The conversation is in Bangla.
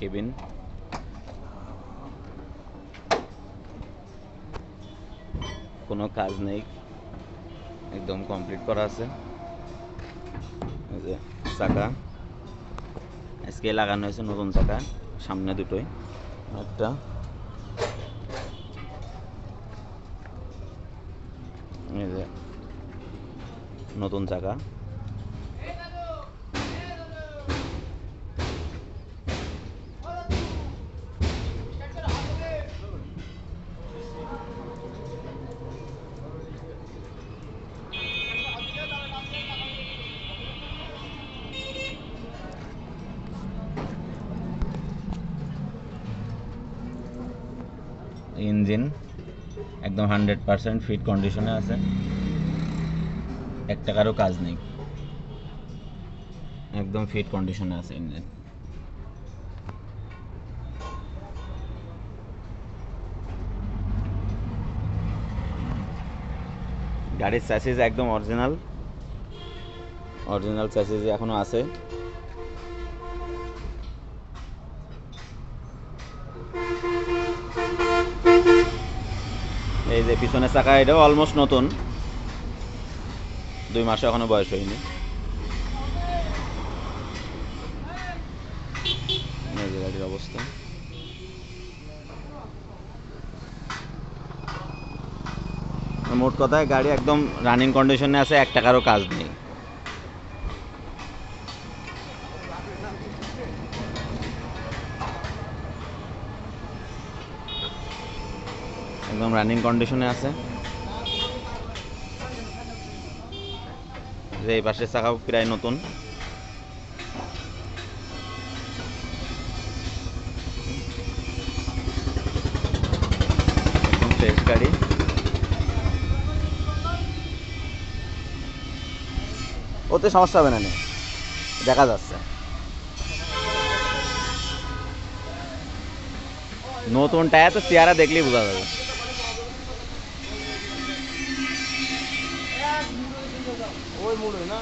কেবিন কোনো কাজ নেই। একদম কমপ্লিট করা আছে। চাকা। আজকে লাগানো হয়েছে নতুন চাকা, সামনে দুটোই। একটা এই যে নতুন চাকা ইঞ্জিন একদম হান্ড্রেড পারসেন্ট ফিট কন্ডিশনে আছে। এক টাকারও কাজ নেই। একদম ফিট কন্ডিশনে আছে ইঞ্জিন গাড়ির চ্যাসিস একদম অরিজিনাল অরিজিনাল চ্যাসিস এখনও আছে। এই যে পিছনের চাকা, এটাও অলমোস্ট নতুন। দুই মাসে এখনও বয়স হয়নি। গাড়ির অবস্থা। মোট কথায় গাড়ি একদম রানিং কন্ডিশনে আছে, এক টাকারও কাজ নেই। একদম রানিং কন্ডিশনে আছে। যে এই পাশের চাকাও প্রায় নতুন। ফ্রেশ গাড়ি। ওতে সমস্যা হবে না নে। দেখা যাচ্ছে। নতুন টায়ার তো চেয়ারা দেখলেই বোঝা যাবে। ওই মুড়ে না